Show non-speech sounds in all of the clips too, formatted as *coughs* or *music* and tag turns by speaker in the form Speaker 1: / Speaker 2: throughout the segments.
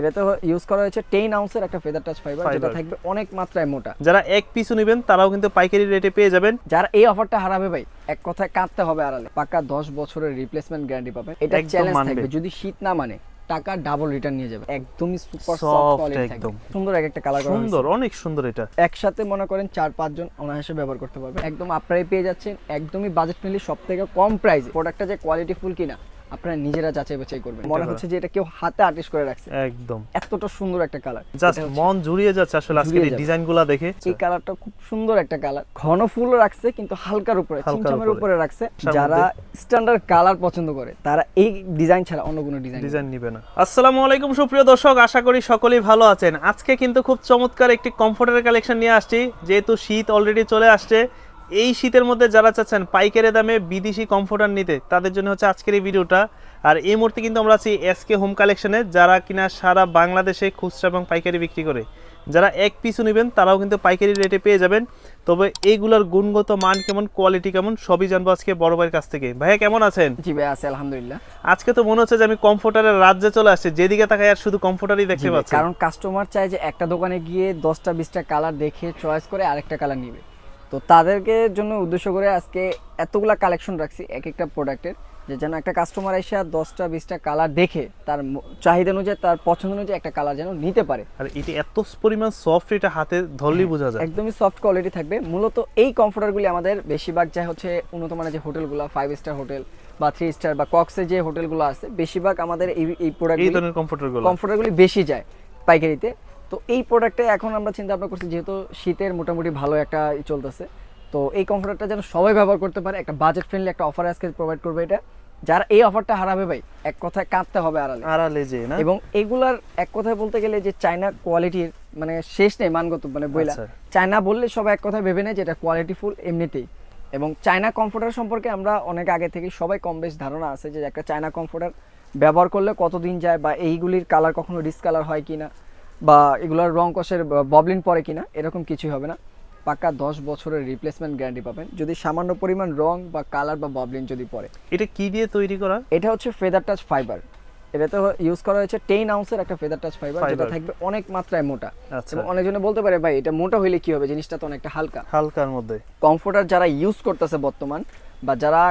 Speaker 1: এটাতে ইউজ করা হয়েছে আউন্সের একটা ফেদার টাচ ফাইবার যেটা থাকবে অনেক মাত্রায় মোটা।
Speaker 2: যারা এক পিসও নেবেন তারাও কিন্তু পাইকারি রেটে পেয়ে যাবেন।
Speaker 1: যারা এই অফারটা হারাবে ভাই এক কথায় কাঁদতে হবে আড়ালে। পাকা দশ বছরের রিপ্লেসমেন্ট গ্যারান্টি পাবেন এটা চ্যালেঞ্জ থাকবে। যদি শীত না মানে টাকা ডাবল রিটার্ন নিয়ে যাবে। একদমই সুপার সফট কোয়ালিটি
Speaker 2: একদম।
Speaker 1: সুন্দর এক একটা কালার
Speaker 2: সুন্দর অনেক সুন্দর এটা।
Speaker 1: একসাথে মনে করেন চার পাঁচজন অনায়াসে ব্যবহার করতে পারবে। একদম আপনারাই পেয়ে যাচ্ছেন। একদমই বাজেট ফ্রেন্ডলি সব থেকে কম প্রাইস প্রোডাক্টটা যে কোয়ালিটি ফুল কিনা আপনারা নিজেরা যাচাই বাছাই করবেন। মনে হচ্ছে যে এটা কেউ হাতে আর্টিস্ট করে রাখছে।
Speaker 2: একদম।
Speaker 1: এতটা সুন্দর একটা কালার।
Speaker 2: জাস্ট মন জুড়িয়ে যাচ্ছে আসলে আজকের এই ডিজাইনগুলো দেখে।
Speaker 1: এই কালারটা খুব সুন্দর একটা কালার। ঘন ফুলও রাখছে কিন্তু হালকার উপরে চিমচামের
Speaker 2: উপরে।
Speaker 1: উপরে রাখছে। যারা স্ট্যান্ডার্ড কালার পছন্দ করে তারা এই ডিজাইন ছাড়া অন্য কোনো ডিজাইন
Speaker 2: ডিজাইন নিবে না। আসসালামু আলাইকুম সুপ্রিয় দর্শক আশা করি সকলেই ভালো আছেন। আজকে কিন্তু খুব চমৎকার একটি কমফোর্টের কালেকশন নিয়ে আসছি। যেহেতু শীত অলরেডি চলে আসছে এই শীতের মধ্যে যারা চাচ্ছেন পাইকারি দামে বিদেশি কমফোর্টার নিতে তাদের জন্য হচ্ছে আজকের এই ভিডিওটা। আর এই মুহূর্তে কিন্তু আমরা আছি এসকে হোম কালেকশনে যারা কিনা সারা বাংলাদেশে খুচরা এবং পাইকারি বিক্রি করে। যারা এক পিসও নেবেন তারাও কিন্তু পাইকারি রেটে পেয়ে যাবেন। তবে এইগুলোর গুণগত মান কেমন কোয়ালিটি কেমন সবই জানব আজকে বড় ভাইয়ের কাছ থেকে। ভাইয়া কেমন আছেন?
Speaker 1: জি ভাই আছে আলহামদুলিল্লাহ।
Speaker 2: আজকে তো মনে হচ্ছে যে আমি কমফোর্টারের রাজ্যে চলে আসছি যেদিকে তাকাই আর শুধু কমফোর্টারই দেখতে পাচ্ছি।
Speaker 1: কারণ কাস্টমার চায় যে একটা দোকানে গিয়ে দশটা বিশটা কালার দেখে চয়েস করে আরেকটা কালার নিবে। তো তাদেরকে জন্য উদ্দেশ্য করে আজকে এতগুলা কালেকশন রাখছি এক একটা প্রোডাক্টের যে যেন একটা কাস্টমার এসে আর দশটা বিশটা কালার দেখে তার চাহিদা অনুযায়ী তার পছন্দ অনুযায়ী একটা কালার যেন নিতে পারে।
Speaker 2: আর এটি এত পরিমাণ সফট এটা হাতে ধরলেই বোঝা যায়।
Speaker 1: একদমই সফট কোয়ালিটি থাকবে। মূলত এই কমফোর্টারগুলি আমাদের বেশিরভাগ যা হচ্ছে উন্নত মানের যে হোটেলগুলো ফাইভ স্টার হোটেল বা থ্রি স্টার বা কক্সে যে হোটেলগুলো আছে বেশিরভাগ আমাদের এই এই
Speaker 2: এই
Speaker 1: প্রোডাক্ট
Speaker 2: ধরনের কমফোর্টারগুলো
Speaker 1: কমফোর্টারগুলি বেশি যায় পাইকারিতে। তো এই প্রোডাক্টে এখন আমরা চিন্তা ভাবনা করছি যেহেতু শীতের মোটামুটি ভালো একটা চলতেছে তো এই কমফোর্টারটা যেন সবাই ব্যবহার করতে পারে একটা বাজেট ফ্রেন্ডলি একটা অফার আজকে প্রোভাইড করবে এটা। যারা এই অফারটা হারাবে ভাই এক কথায় কাঁদতে হবে আড়ালে।
Speaker 2: আড়ালে যে না?
Speaker 1: এবং এগুলার এক কথায় বলতে গেলে যে চায়না কোয়ালিটির মানে শেষ নেই মানগত মানে বইলা।
Speaker 2: আচ্ছা।
Speaker 1: চায়না বললে সবাই এক কথায় ভেবে নেয় যে এটা কোয়ালিটি ফুল এমনিতেই। এবং চায়না কমফোর্টার সম্পর্কে আমরা অনেক আগে থেকে সবাই কম বেশ ধারণা আছে যে একটা চায়না কমফোর্টার ব্যবহার করলে কতদিন যায় বা এইগুলির কালার কখনো ডিসকালার হয় কিনা। বা এগুলোর রং কষের ববলিন পরে কিনা এরকম কিছুই হবে না। পাক্কা দশ বছরের রিপ্লেসমেন্ট গ্যারান্টি পাবেন। যদি সামান্য পরিমাণ রং বা কালার বা ববলিন যদি পড়ে
Speaker 2: এটা কি দিয়ে তৈরি করা?
Speaker 1: এটা হচ্ছে ফেদার টাচ ফাইবার এটাতে ইউজ করা হয়েছে টেন আউন্সের একটা ফেদার টাচ ফাইবার যেটা থাকবে অনেক মাত্রায় মোটা।
Speaker 2: আচ্ছা।
Speaker 1: এবং অনেকজনে বলতে পারে ভাই এটা মোটা হইলে কি হবে? জিনিসটা তো অনেকটা হালকা।
Speaker 2: হালকার মধ্যে।
Speaker 1: কমফোর্টার যারা ইউজ করতেছে বর্তমান বা যারা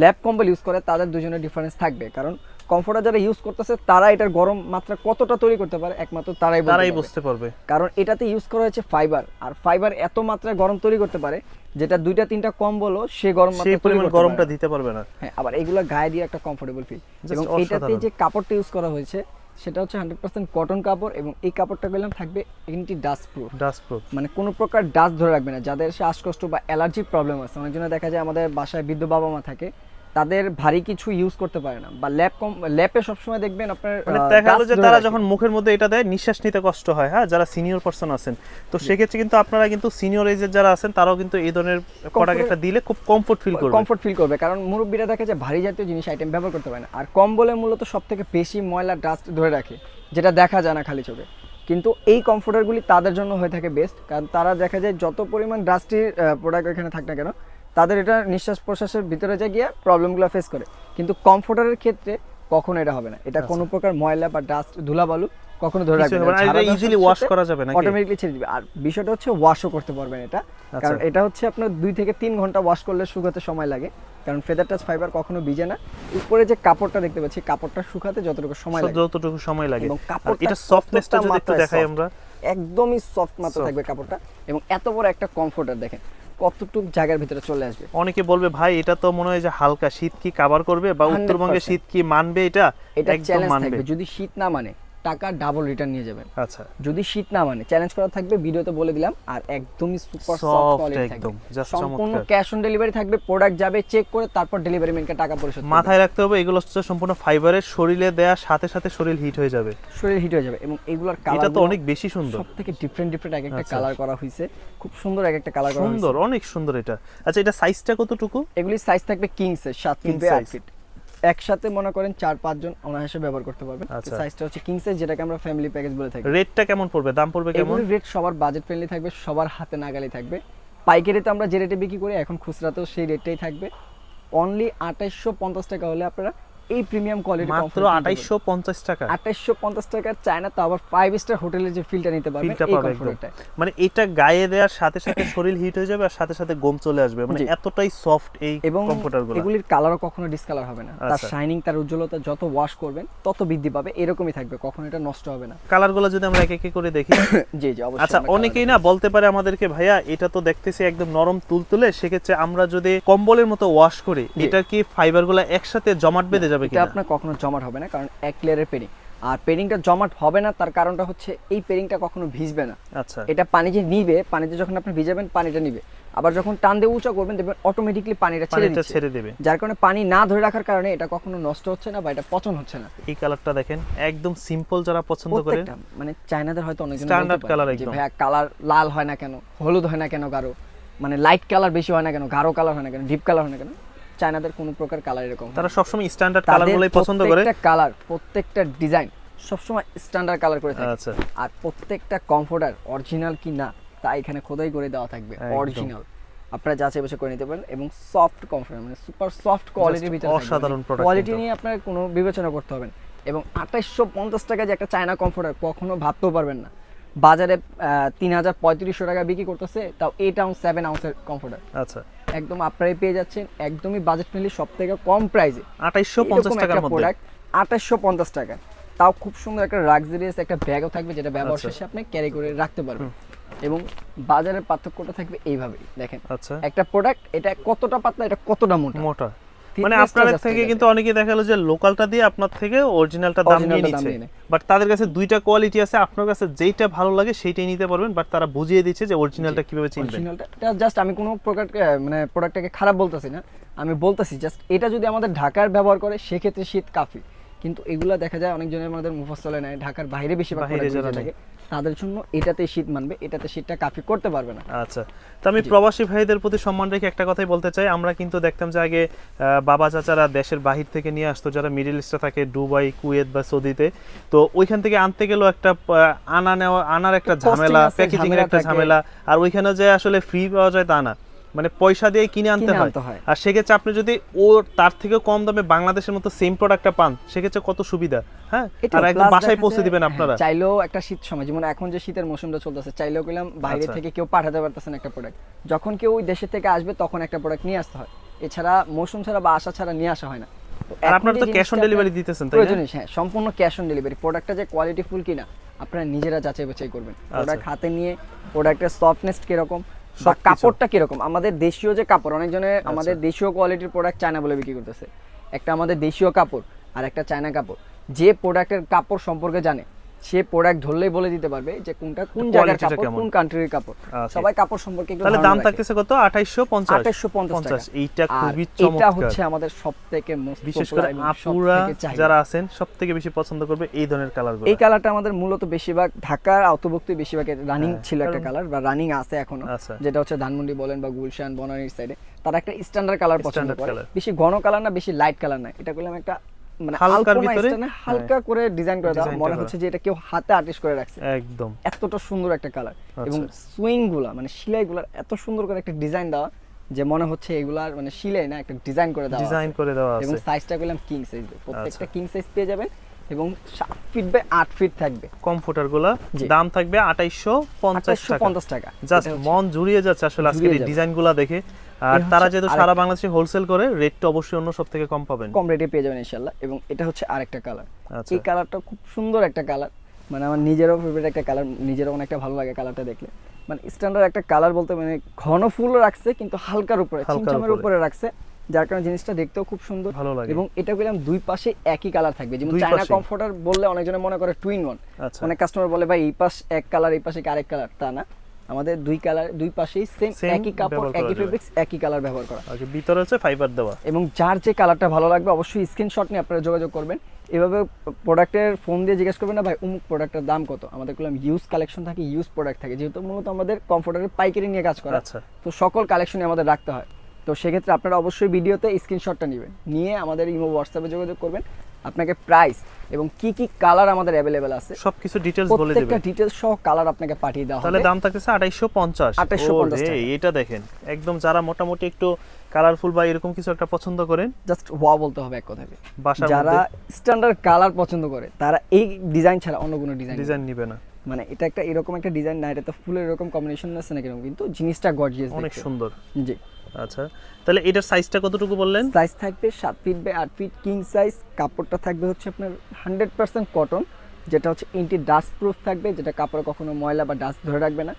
Speaker 1: ল্যাব কম্বল ইউজ করে তাদের দুজনের ডিফারেন্স থাকবে। কারণ কমফোর্টার যারা ইউজ করতেছে তারা এটার গরম মাত্রা কতটা তৈরি করতে পারে একমাত্র তারাই
Speaker 2: তারাই বুঝতে পারবে।
Speaker 1: কারণ এটাতে ইউজ করা হয়েছে ফাইবার আর ফাইবার এত মাত্রায় গরম তৈরি করতে পারে যেটা দুইটা তিনটা কম বলো সে গরম মাত্রা
Speaker 2: সেই পরিমাণ গরমটা দিতে পারবে না।
Speaker 1: হ্যাঁ আবার এগুলো গায়ে দিয়ে একটা কমফোর্টেবল ফিল এবং এটাতে যে কাপড়টা ইউজ করা হয়েছে সেটা হচ্ছে হান্ড্রেড পার্সেন্ট কটন কাপড় এবং এই কাপড়টা গেলাম থাকবে এমনি ডাস্ট প্রুফ
Speaker 2: ডাস্ট প্রুফ
Speaker 1: মানে কোনো প্রকার ডাস্ট ধরে রাখবে না যাদের শ্বাসকষ্ট বা অ্যালার্জির প্রবলেম আছে। অনেকজনে দেখা যায় আমাদের বাসায় বৃদ্ধ বাবা মা থাকে তাদের ভারী কিছু ইউজ করতে পারে না। বা ল্যাপ কম ল্যাপে সবসময় দেখবেন আপনার
Speaker 2: মানে দেখা গেলো যে তারা যখন মুখের মধ্যে এটা দেয় নিঃশ্বাস নিতে কষ্ট হয় হ্যাঁ? যারা সিনিয়র পার্সন আছেন। তো সেক্ষেত্রে কিন্তু আপনারা কিন্তু সিনিয়র এজের যারা আছেন তারাও কিন্তু এই ধরনের প্রোডাক্ট একটা দিলে খুব কমফোর্ট ফিল করবে।
Speaker 1: কমফোর্ট ফিল করবে। কারণ মুরব্বীরা দেখে যে ভারী জাতীয় জিনিস আইটেম ব্যবহার করতে পারে না। আর কম্বলে মূলত সব থেকে বেশি ময়লা ডাস্ট ধরে রাখে যেটা দেখা যায় না খালি চোখে। কিন্তু এই কমফোর্টারগুলি তাদের জন্য হয়ে থাকে বেস্ট কারণ তারা দেখা যায় যত পরিমাণ ডাস্টির প্রোডাক্ট এখানে থাক না কেন তাদের এটা নিঃশ্বাস প্রশ্বাসের ভিতরে যা গিয়ে প্রবলেমগুলো ফেস করে। কিন্তু কমফোর্টারের ক্ষেত্রে কখনো এটা হবে না। এটা কোনো প্রকার ময়লা বা ডাস্ট ধুলাবালু কখনো ধরে
Speaker 2: আচ্ছা।
Speaker 1: রাখবে
Speaker 2: না, এটা easily wash করা যাবে নাকি?
Speaker 1: অটোমেটিকলি ছেড়ে দিবে। আর বিষয়টা হচ্ছে ওয়াশও করতে পারবেন এটা। কারণ
Speaker 2: আচ্ছা।
Speaker 1: এটা হচ্ছে আপনার দুই থেকে তিন ঘণ্টা ওয়াশ করলে শুকাতে সময় লাগে। কারণ ফেদার টাচ ফাইবার কখনো ভিজে না। উপরে যে কাপড়টা দেখতে পাচ্ছি কাপড়টা শুকাতে যতটুকু সময় লাগে।
Speaker 2: যতটুকু সময় লাগে।
Speaker 1: এবং কাপড়
Speaker 2: এটা সফটনেসটা যদি একটু দেখাই আমরা।
Speaker 1: একদমই সফট মাত্রা। থাকবে কাপড়টা। এবং এত বড় একটা কমফোর্টার দেখেন। কতটুক জায়গার ভিতরে চলে আসবে?
Speaker 2: অনেকে বলবে ভাই এটা তো মনে হয় যে হালকা শীত কি কাভার করবে বা উত্তরবঙ্গে শীত কি মানবে? এটা
Speaker 1: এটা
Speaker 2: একদম
Speaker 1: চ্যালেঞ্জ
Speaker 2: মানবে।
Speaker 1: থাকবে যদি শীত না মানে? টাকা ডাবল রিটার্ন নিয়ে যাবেন।
Speaker 2: আচ্ছা।
Speaker 1: যদি শীত না মানে চ্যালেঞ্জ করা থাকবে ভিডিওতে বলে দিলাম আর একদমই সুপার সফট কোয়ালিটি
Speaker 2: একদম,
Speaker 1: সম্পূর্ণ ক্যাশ অন ডেলিভারি থাকবে প্রোডাক্ট যাবে চেক করে তারপর ডেলিভারি ম্যানকে টাকা পরিশোধ।
Speaker 2: মাথায় রাখতে হবে এগুলো হচ্ছে সম্পূর্ণ ফাইবারের শরীরে দেওয়ার সাথে সাথে শরীর হিট হয়ে যাবে।
Speaker 1: শরীর হিট হয়ে যাবে এবং এগুলোর কালার এটা
Speaker 2: তো অনেক বেশি সুন্দর।
Speaker 1: সব থেকে ডিফারেন্ট ডিফারেন্ট এক একটা
Speaker 2: আচ্ছা।
Speaker 1: কালার করা হয়েছে খুব সুন্দর এক একটা কালার করা
Speaker 2: সুন্দর অনেক সুন্দর এটা। আচ্ছা এটা সাইজটা কতটুকু?
Speaker 1: এগুলি সাইজ থাকবে কিংস এর সাত
Speaker 2: King
Speaker 1: ফিট বাই আট ফিট একসাথে মনে করেন চার পাঁচজন অনায়াসে ব্যবহার করতে পারবেন।
Speaker 2: আচ্ছা।
Speaker 1: সাইজটা হচ্ছে কিং সাইজ যেটাকে আমরা ফ্যামিলি প্যাকেজ বলে থাকি।
Speaker 2: রেটটা কেমন পড়বে? দাম পড়বে কেমন?
Speaker 1: রেট সবার বাজেট ফ্রেন্ডলি থাকবে সবার হাতে নাগালি থাকবে। পাইকারিতে আমরা যে রেটে বিক্রি করি এখন খুচরাতেও সেই রেটটাই থাকবে। অনলি আঠাইশশো পঞ্চাশ টাকা হলে আপনারা এই প্রিমিয়াম কোয়ালিটি
Speaker 2: মাত্র আঠাইশশো পঞ্চাশ টাকা।
Speaker 1: আঠাইশশো পঞ্চাশ টাকার চায়না তো আবার ফাইভ স্টার হোটেলের যে ফিলটা নিতে পারবেন
Speaker 2: ফিলটা
Speaker 1: এই
Speaker 2: পাবে মানে এটা গায়ে দেওয়ার সাথে সাথে শরীর হিট হয়ে যাবে আর সাথে সাথে গম চলে আসবে। মানে এতটাই সফট এই
Speaker 1: এবং
Speaker 2: কম্পিউটারগুলো।
Speaker 1: এগুলির কালারও কখনো ডিসকালার হবে না। তার
Speaker 2: আচ্ছা।
Speaker 1: শাইনিং তার উজ্জ্বলতা যত ওয়াশ করবেন তত বৃদ্ধি পাবে। এরকমই থাকবে কখনো এটা নষ্ট হবে না।
Speaker 2: কালারগুলো যদি আমরা এক এক করে দেখি। *coughs*
Speaker 1: জি জি অবশ্যই
Speaker 2: আচ্ছা অনেকেই না বলতে পারে আমাদেরকে ভাইয়া এটা তো দেখতেছি একদম নরম তুলতুলে সেক্ষেত্রে আমরা যদি কম্বলের মতো ওয়াশ করি। এটা কি ফাইবারগুলো একসাথে জমাট বেঁধে যাবে?
Speaker 1: এটা
Speaker 2: কিনা?
Speaker 1: আপনার কখনো জমাট হবে না কারণ এক লেয়ারের পেরিং আর পেরিংটা জমাট হবে না তার কারণটা হচ্ছে এই পেরিংটা কখনো ভিজবে না।
Speaker 2: আচ্ছা।
Speaker 1: এটা পানি যে নিবে পানিতে যখন আপনি ভিজাবেন পানিটা নিবে। আবার যখন টান দিয়ে উঁচা করবেন দেখবেন অটোমেটিকলি পানিটা ছেড়ে দিচ্ছে।
Speaker 2: ছেড়ে দেবে।
Speaker 1: যার কারণে পানি না ধরে রাখার কারণে এটা কখনো নষ্ট হচ্ছে না বা এটা পচন হচ্ছে না।
Speaker 2: এই কালারটা দেখেন একদম সিম্পল যারা পছন্দ
Speaker 1: করে মানে চায়নাদের হয়তো অনেকজন
Speaker 2: Standard colour
Speaker 1: যে
Speaker 2: একদম।
Speaker 1: ভাইয়া কালার লাল হয় না কেন হলুদ হয় না কেন গাঢ়? মানে লাইট কালার বেশি হয় না কেন গাঢ় কালার হয় না কেন ডিপ কালার হয় না কেন? চায়নাদের কোনো প্রকার কালার এরকম
Speaker 2: তারা সবসময় স্ট্যান্ডার্ড কালার গুলোই পছন্দ করে।
Speaker 1: প্রত্যেকটা কালার প্রত্যেকটা ডিজাইন সবসময় স্ট্যান্ডার্ড কালার করে থাকে।
Speaker 2: আচ্ছা।
Speaker 1: আর প্রত্যেকটা কমফোর্টার অরিজিনাল কি না তা এখানে খোদাই করে দেওয়া থাকবে। অরিজিনাল আপনারা যাচাই বাছাই করে নিতে পারেন এবং সফট কমফোর্টার মানে সুপার সফট কোয়ালিটির ভিতরে
Speaker 2: অসাধারণ product
Speaker 1: কোয়ালিটি নিয়ে আপনার কোনো বিবেচনা করতে হবে না। এবং আঠাইশশো পঞ্চাশ টাকা যে একটা চায়না কমফোর্টার কখনো ভাবতেও পারবেন না। বাজারে তিন হাজার পঁয়ত্রিশশো টাকা বিক্রি করতেছে তাও এইট আউন্স সেভেন আউন্সের কমফোর্টার
Speaker 2: আচ্ছা।
Speaker 1: একদম আপনারাই পেয়ে যাচ্ছেন একদমই বাজেট ফ্রেন্ডলি সব থেকে কম প্রাইসে
Speaker 2: আঠাইশশো পঞ্চাশ টাকার মধ্যে।
Speaker 1: প্রোডাক্ট আঠাশশো পঞ্চাশ টাকা। তাও খুব সুন্দর একটা লাক্সারিয়াস একটা ব্যাগও থাকবে যেটা ব্যবহার
Speaker 2: আচ্ছা।
Speaker 1: শেষে আপনি ক্যারি করে রাখতে পারবেন। এবং বাজারের পার্থক্যটা থাকবে এইভাবেই দেখেন।
Speaker 2: আচ্ছা।
Speaker 1: একটা প্রোডাক্ট এটা কতটা পাতলা এটা কতটা মোটা?
Speaker 2: মোটা। মানে আপনাদের থেকে কিন্তু অনেকে দেখাল যে লোকালটা দিয়ে আপনার থেকে অরিজিনালটা দাম নিয়ে নিচ্ছে। বাট তাদের কাছে দুইটা কোয়ালিটি আছে আপনার কাছে ভালো লাগে নিতে পারবেন বাট তারা বুঝিয়ে দিচ্ছে যে অরিজিনালটা কীভাবে চিনবেন।
Speaker 1: অরিজিনালটা জাস্ট আমি কোনো প্রোডাক্ট মানে প্রোডাক্টটাকে খারাপ বলতেছি না। আমি বলতেছি জাস্ট এটা যদি আমাদের ঢাকার ব্যবহার করে সেক্ষেত্রে শীত কাফি। কিন্তু এগুলা দেখা যায় অনেকজনের আমাদের মুফাসলে নেয় ঢাকার বাইরে বেশি থাকে তাদের জন্য এটাতে শীত মানবে এটাতে শীতটা কাফি করতে পারবে না।
Speaker 2: আচ্ছা তো আমি প্রবাসী ভাইদের প্রতি সম্মান রেখে একটা কথাই বলতে চাই। আমরা কিন্তু দেখতাম যে আগে বাবা চাচারা দেশের বাহির থেকে নিয়ে আসতো যারা মিডিল ইস্টে থাকে দুবাই কুয়েত বা সৌদিতে। তো ওইখান থেকে আনতে গেলেও একটা আনা নেওয়া আনার একটা ঝামেলা
Speaker 1: প্যাকেজিংয়ের
Speaker 2: প্যাকেজিং এর একটা ঝামেলা আর ওইখানে যে আসলে ফ্রি পাওয়া যায় তা না। মানে পয়সা দিয়ে কিনে আনতে হয়। আর সেক্ষেত্রে আপনি যদি ও তার থেকে কম দামে বাংলাদেশের মতো সেম প্রোডাক্টটা পান সেক্ষেত্রে কত সুবিধা হ্যাঁ? আর একদম বাসায় পৌঁছে দিবেন আপনারা।
Speaker 1: চাইলেও একটা শীত সময় যেমন এখন যে শীতের মৌসুমটা চলতেছে চাইলেও গেলাম বাইরে
Speaker 2: আচ্ছা।
Speaker 1: থেকে কেউ পাঠাতে পারতেছেন একটা প্রোডাক্ট যখন কেউ ওই দেশের থেকে আসবে তখন একটা প্রোডাক্ট নিয়ে আসতে হয়। এছাড়া মৌসুম ছাড়া বা আসা ছাড়া নিয়ে আসা হয় না।
Speaker 2: আর আপনারা তো ক্যাশ অন ডেলিভারি দিতেছেন তাই না?
Speaker 1: হ্যাঁ সম্পূর্ণ ক্যাশ অন ডেলিভারি প্রোডাক্টটা যে কোয়ালিটি ফুল কিনা আপনারা নিজেরা যাচাই বাছাই করবেন।
Speaker 2: আচ্ছা।
Speaker 1: প্রোডাক্ট হাতে নিয়ে প্রোডাক্টের সফটনেস কীরকম বা কাপড়টা কীরকম? আমাদের দেশীয় যে কাপড় অনেকজনে
Speaker 2: আচ্ছা।
Speaker 1: আমাদের দেশীয় কোয়ালিটির প্রোডাক্ট চায়না বলে বিক্রি করতেছে। একটা আমাদের দেশীয় কাপড় আর একটা চায়না কাপড়। যে প্রোডাক্টের কাপড় সম্পর্কে জানে সে প্রোডাক্ট ধরলেই বলে দিতে পারবে যে কোনটা কোন জায়গার কাপড় কোন কান্ট্রির কাপড়। সবাই কাপড় সম্পর্কে একটু
Speaker 2: তাহলে দাম থাকতেছে কত? আঠাইশশো পঞ্চাশ।
Speaker 1: 2850 টাকা।
Speaker 2: এইটা খুবই
Speaker 1: এটা
Speaker 2: চমৎকার।
Speaker 1: হচ্ছে আমাদের সব থেকে most
Speaker 2: বিশেষ করে আপুরা যারা আছেন সব থেকে বেশি পছন্দ করবে এই ধরনের কালার
Speaker 1: এই কালারটা আমাদের মূলত বেশিরভাগ ঢাকার আওতভুক্ত বেশিরভাগ রানিং
Speaker 2: হ্যাঁ,
Speaker 1: ছিল একটা কালার বা রানিং আছে এখনও।
Speaker 2: আচ্ছা।
Speaker 1: যেটা হচ্ছে ধানমন্ডি বলেন বা গুলশান বনানীর সাইডে তারা একটা স্ট্যান্ডার্ড কালার পছন্দ করে। বেশি ঘন কালার না বেশি লাইট কালার না। এটা করলাম একটা মানে
Speaker 2: হালকার ভিতরে?
Speaker 1: হালকা করে ডিজাইন করে দেওয়া মনে হচ্ছে যে এটা কেউ হাতে আর্টিস্ট করে রাখছে
Speaker 2: একদম
Speaker 1: এতটা সুন্দর একটা কালার
Speaker 2: আচ্ছা।
Speaker 1: এবং সুইংগুলা মানে সিলাই গুলার এত সুন্দর করে একটা ডিজাইন দেওয়া যে মনে হচ্ছে এগুলার মানে সিলাই না একটা ডিজাইন করে দেওয়া
Speaker 2: ডিজাইন। করে দেওয়া
Speaker 1: এবং সাইজটা করলাম কিং সাইজ প্রত্যেকটা
Speaker 2: আচ্ছা।
Speaker 1: কিং সাইজ পেয়ে যাবেন এবং সাত ফিট বাই আট ফিট থাকবে।
Speaker 2: কমফোর্টারগুলা
Speaker 1: জি।
Speaker 2: দাম থাকবে আঠাইশশো পঞ্চাশ টাকা।
Speaker 1: পঞ্চাশ টাকা।
Speaker 2: জাস্ট মন জুড়িয়ে যাচ্ছে আসলে আজকের এই
Speaker 1: যাবে।
Speaker 2: ডিজাইনগুলা দেখে আর তারা যেহেতু সারা বাংলাদেশে হোলসেল করে রেটটা অবশ্যই অন্য সব থেকে কম পাবেন।
Speaker 1: কম রেটে পেয়ে যাবেন ইনশাল্লাহ এবং এটা হচ্ছে আরেকটা কালার
Speaker 2: আচ্ছা।
Speaker 1: এই কালারটা খুব সুন্দর একটা কালার মানে আমার নিজেরও ফেভারিট একটা কালার নিজেরও অনেকটা ভালো লাগে কালারটা দেখলে। মানে স্ট্যান্ডার্ড একটা কালার বলতে মানে ঘন ফুল রাখছে কিন্তু হালকার উপরে
Speaker 2: উপরে।
Speaker 1: উপরে রাখছে। যার কারণে জিনিসটা দেখতেও খুব সুন্দর
Speaker 2: ভালো লাগে।
Speaker 1: এবং এটা পেলাম দুই পাশে একই কালার থাকবে। যেমন চায়না কমফোর্টার বললে অনেকজনে মনে করে টুইন ওয়ান
Speaker 2: আচ্ছা।
Speaker 1: অনেক কাস্টমার বলে ভাই এই পাশ এক কালার এই পাশে আরেক কালার তা না। আমাদের দুই কালার দুই পাশেই সেম একই কাপড় একই ফেব্রিক্স একই কালার ব্যবহার করা।
Speaker 2: আচ্ছা ভিতরে হচ্ছে ফাইবার দেওয়া।
Speaker 1: এবং যার যে কালারটা ভালো লাগবে অবশ্যই স্ক্রিনশট নিয়ে আপনারা যোগাযোগ করবেন। এভাবে প্রোডাক্টের ফোন দিয়ে জিজ্ঞেস করবেন না ভাই অমুক প্রোডাক্টের দাম কত? আমাদের করলাম ইউজ কালেকশন থাকে ইউজ প্রোডাক্ট থাকে। যেহেতু মূলত আমাদের কমফোর্টারের পাইকারি নিয়ে কাজ করা।
Speaker 2: আচ্ছা।
Speaker 1: তো সকল কালেকশনই আমাদের রাখতে হয়। তো সেক্ষেত্রে আপনারা অবশ্যই ভিডিওতে স্ক্রিনশটটা নেবেন। নিয়ে আমাদের ইমো হোয়াটসঅ্যাপে যোগাযোগ করবেন। আপনাকে প্রাইস এবং কি কি কালার আমাদের অ্যাভেলেবেল আছে
Speaker 2: সবকিছু ডিটেলস বলে
Speaker 1: প্রত্যেকটা
Speaker 2: দেবেন।
Speaker 1: ডিটেলস সহ কালার আপনাকে পাঠিয়ে দেওয়া হবে।
Speaker 2: তাহলে দাম থাকতেছে আঠাইশো পঞ্চাশ।
Speaker 1: 2850 টাকা।
Speaker 2: এটা দেখেন। একদম যারা মোটামুটি একটু কালারফুল বা এরকম কিছু একটা পছন্দ করেন
Speaker 1: জাস্ট ওয়া বলতে হবে এক কথায়। যারা স্ট্যান্ডার্ড কালার পছন্দ করে তারা এই ডিজাইন ছাড়া অন্য কোনো ডিজাইন
Speaker 2: ডিজাইন নিবে না।
Speaker 1: মানে এটা একটা এরকম একটা ডিজাইন না এটা তো ফুলের এরকম কম্বিনেশন আছে না কীরকম কিন্তু জিনিসটা গর্জিয়াস
Speaker 2: অনেক সুন্দর।
Speaker 1: জি।
Speaker 2: আচ্ছা তাহলে এটার সাইজটা কতটুকু বললেন?
Speaker 1: সাইজ থাকবে সাত ফিট বাই আট ফিট কিং সাইজ কাপড়টা থাকবে হচ্ছে আপনার হান্ড্রেড পার্সেন্ট কটন যেটা হচ্ছে ইন্টি ডাস্ট প্রুফ থাকবে যেটা কাপড়ে কখনো ময়লা বা ডাস্ট ধরে রাখবে না।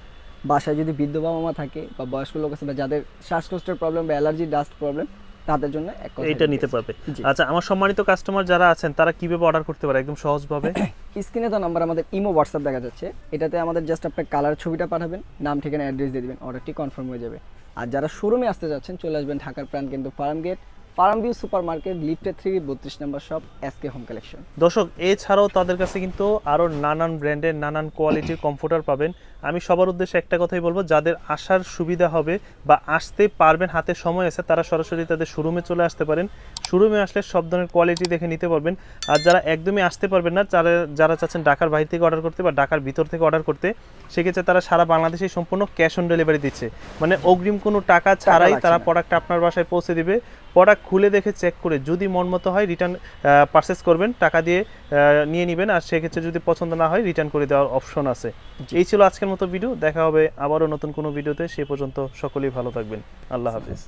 Speaker 1: বাসায় যদি বৃদ্ধ বাবা মা থাকে বা বয়স্ক লোক আছে বা যাদের শ্বাসকষ্টের প্রবলেম বা অ্যালার্জি ডাস্ট প্রবলেম তাদের জন্য
Speaker 2: এইটা নিতে পারবে। আচ্ছা আমার সম্মানিত কাস্টমার যারা আছেন তারা কীভাবে অর্ডার করতে পারে? একদম সহজভাবে? *coughs*
Speaker 1: স্ক্রিনে তো নাম্বার আমাদের ইমো হোয়াটসঅ্যাপ দেখা যাচ্ছে। এটাতে আমাদের জাস্ট আপনার কালার ছবিটা পাঠাবেন, নাম, ঠিকানা অ্যাড্রেস দিয়ে দেবেন অর্ডারটি কনফার্ম হয়ে যাবে। আর যারা শোরুমে আসতে যাচ্ছেন, চলে আসবেন ঢাকার প্রাণ কিন্তু farm gate farm view super market লিফটে থ্রি বত্রিশ number shop SK home collection.
Speaker 2: দর্শক এছাড়াও তাদের কাছে কিন্তু আরও নানান ব্র্যান্ডের নানান কোয়ালিটির কম্পিউটার পাবেন। আমি সবার উদ্দেশ্যে একটা কথাই বলব যাদের আসার সুবিধা হবে বা আসতে পারবেন হাতে সময় আছে তারা সরাসরি তাদের শোরুমে চলে আসতে পারেন। শোরুমে আসলে সব ধরনের কোয়ালিটি দেখে নিতে পারবেন। আর যারা একদমই আসতে পারবেন না যারা যারা চাচ্ছেন ঢাকার বাইরে থেকে অর্ডার করতে বা ঢাকার ভিতর থেকে অর্ডার করতে সেক্ষেত্রে তারা সারা বাংলাদেশে সম্পূর্ণ ক্যাশ অন ডেলিভারি দিচ্ছে। মানে অগ্রিম কোনো টাকা ছাড়াই তারা। প্রোডাক্ট আপনার বাসায় পৌঁছে দিবে। প্রোডাক্ট খুলে দেখে চেক করে যদি মন মতো হয় রিটার্ন পারচেস করবেন টাকা দিয়ে নিয়ে নেবেন আর সেক্ষেত্রে যদি পছন্দ না হয় রিটার্ন করে দেওয়ার অপশন আছে। এই ছিল আজকের মতো ভিডিও দেখা হবে আবারও নতুন কোনো ভিডিওতে সে পর্যন্ত সকলেই ভালো থাকবেন। আল্লাহ হাফিজ।